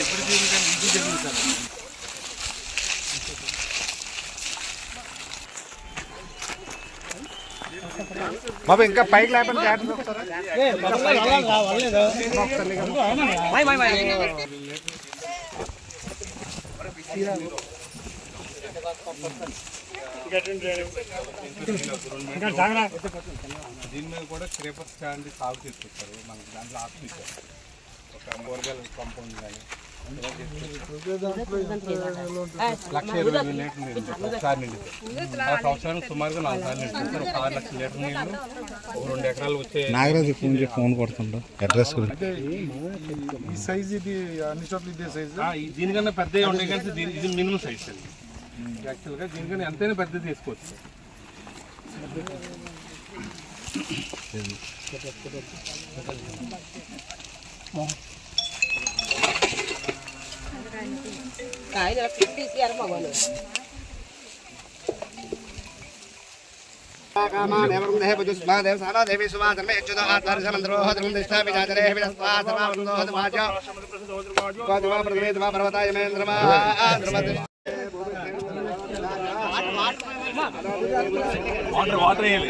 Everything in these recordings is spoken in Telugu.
ఎప్పుడు జరిగింది కానీ ఇది జరిగింది సార్ బాబు ఇంకా పైకి లేకపోతే జాగ్రత్త దీని మీద కూడా క్రేపర్ స్టాండ్ సాగు తీసుకొచ్చారు మనకి దాంట్లో ఆప్షన్ ఇచ్చారు ఒక కూరగాయల కాంపౌండ్ కానీ లక్ష ఇరవై వేల లీటర్ నీళ్ళు సార్ ఒకసారి నిండితే ఆ సంవత్సరానికి సుమారుగా నాలుగు సార్లు నిండుతుంది సార్ ఒక ఆరు లక్షల లీటర్ నీళ్ళు ఒక రెండు ఎకరాలు వచ్చే నాగరాజు ఫోన్ చేసి ఫోన్ కొడుతుండ్రు అడ్రస్ ఈ సైజ్ ఇది అన్ని చోట్ల ఇదే సైజ్? ఆ, ఈ దీనికన్నా పెద్దవి ఉండే కానీ దీని ఇది మినిమం సైజ్ అండి. యాక్చువల్గా దీనికన్నా ఎంతైనా పెద్దది తీసుకోవచ్చు సార్ కాయలు తీసియారు మగవాళ్ళు వాటర్ వాటర్ వేయాలి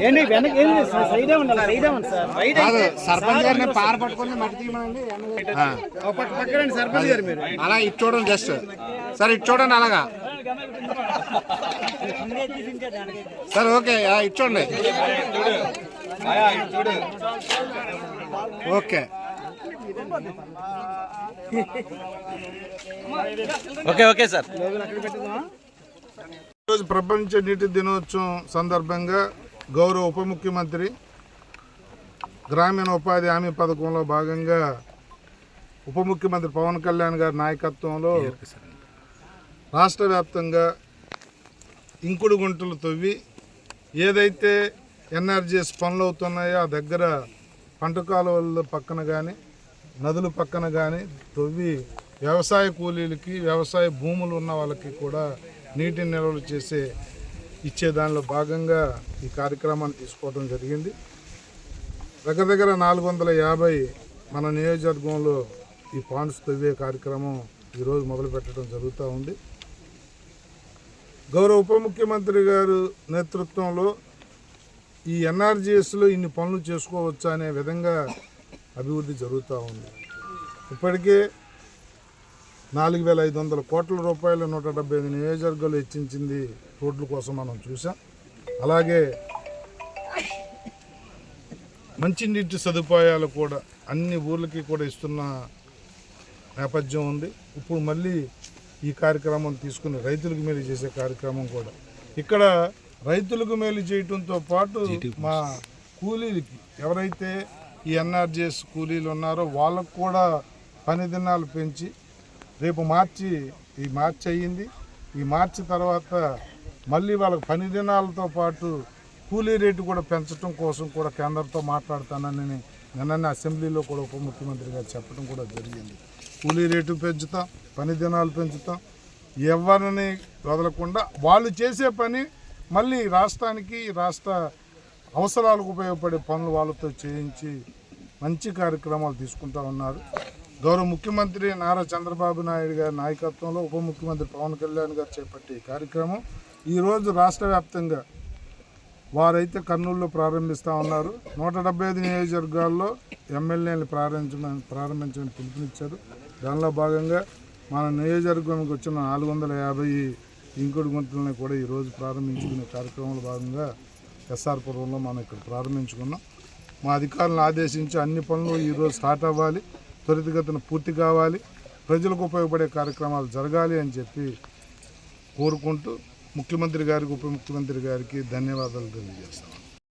ఏంటి వెనక ఏంటి సైడే ఉండాలి సైడే ఉంది సార్. రైట్ కాదు సర్పంచ్ గారిని పార పట్టుకొని మట్టి తీయమనండి ఆ. పక్కనండి సర్పంచ్ గారు మీరు. అలా ఇటు చూడండి జస్ట్. సార్ ఇటు చూడండి అలాగా. సార్ ఓకే ఆ, ఇటు చూడండి. ఓకే. Okay okay sir. ఈరోజు ప్రపంచ నీటి దినోత్సవం సందర్భంగా గౌరవ ఉప ముఖ్యమంత్రి గ్రామీణ ఉపాధి హామీ పథకంలో భాగంగా ఉప ముఖ్యమంత్రి పవన్ కళ్యాణ్ గారి నాయకత్వంలో రాష్ట్ర వ్యాప్తంగా ఇంకుడు గుంటలు తవ్వి ఏదైతే ఎన్ఆర్జీఎస్ పనులు అవుతున్నాయో ఆ దగ్గర పంట కాలువల పక్కన కానీ నదుల పక్కన కానీ తవ్వి వ్యవసాయ కూలీలకి వ్యవసాయ భూములు ఉన్న వాళ్ళకి కూడా నీటిని నిల్వలు చేసే ఇచ్చే దానిలో భాగంగా ఈ కార్యక్రమాన్ని తీసుకోవడం జరిగింది. దగ్గర దగ్గర నాలుగు వందల యాభై మన నియోజకవర్గంలో ఈ పాండ్స్ తవ్వే కార్యక్రమం ఈరోజు మొదలు పెట్టడం జరుగుతూ ఉంది. గౌరవ ఉప ముఖ్యమంత్రి గారు నేతృత్వంలో ఈ ఎన్ఆర్జీఎస్లో ఇన్ని పనులు చేసుకోవచ్చా అనే విధంగా అభివృద్ధి జరుగుతూ ఉంది. ఇప్పటికే నాలుగు వేల ఐదు వందల కోట్ల రూపాయలు నూట డెబ్బై ఐదు నియోజకవర్గాలు హెచ్చించింది రోడ్ల కోసం మనం చూసాం అలాగే మంచినీటి సదుపాయాలు కూడా అన్ని ఊర్లకి కూడా ఇస్తున్న నేపథ్యం ఉంది. ఇప్పుడు మళ్ళీ ఈ కార్యక్రమం తీసుకుని రైతులకు మేలు చేసే కార్యక్రమం కూడా. ఇక్కడ రైతులకు మేలు చేయటంతో పాటు మా కూలీలకి ఎవరైతే ఈ ఎన్ఆర్జీఎస్ కూలీలు ఉన్నారో వాళ్ళకు కూడా పని దినాలు పెంచి రేపు మార్చి ఈ మార్చి అయ్యింది. ఈ మార్చి తర్వాత మళ్ళీ వాళ్ళకి పని దినాలతో పాటు కూలీ రేటు కూడా పెంచడం కోసం కూడా కేంద్రంతో మాట్లాడతానని నిన్ననే అసెంబ్లీలో కూడా ఉప ముఖ్యమంత్రి గారు చెప్పడం కూడా జరిగింది. కూలీ రేటు పెంచుతాం పని దినాలు పెంచుతాం. ఎవరిని వదలకుండా వాళ్ళు చేసే పని మళ్ళీ రాష్ట్రానికి రాష్ట్ర అవసరాలకు ఉపయోగపడే పనులు వాళ్ళతో చేయించి మంచి కార్యక్రమాలు తీసుకుంటా ఉన్నారు. గౌరవ ముఖ్యమంత్రి నారా చంద్రబాబు నాయుడు గారి నాయకత్వంలో ఉప ముఖ్యమంత్రి పవన్ కళ్యాణ్ గారు చేపట్టే ఈ కార్యక్రమం. ఈరోజు రాష్ట్ర వ్యాప్తంగా వారైతే కర్నూలులో ప్రారంభిస్తూ ఉన్నారు. నూట డెబ్బై ఐదు నియోజకవర్గాల్లో ఎమ్మెల్యేలు ప్రారంభించమని ప్రారంభించమని పిలుపునిచ్చారు. దానిలో భాగంగా మన నియోజకవర్గానికి వచ్చిన నాలుగు వందల యాభై ఇంకుడు గుంటలని కూడా ఈరోజు ప్రారంభించుకునే కార్యక్రమంలో భాగంగా ఎస్ఆర్ పురంలో మనం ఇక్కడ ప్రారంభించుకున్నాం. మా అధికారులను ఆదేశించి అన్ని పనులు ఈరోజు స్టార్ట్ అవ్వాలి. త్వరితగతిన పూర్తి కావాలి. ప్రజలకు ఉపయోగపడే కార్యక్రమాలు జరగాలి అని చెప్పి కోరుకుంటూ ముఖ్యమంత్రి గారికి ఉప ముఖ్యమంత్రి గారికి ధన్యవాదాలు తెలియజేస్తాను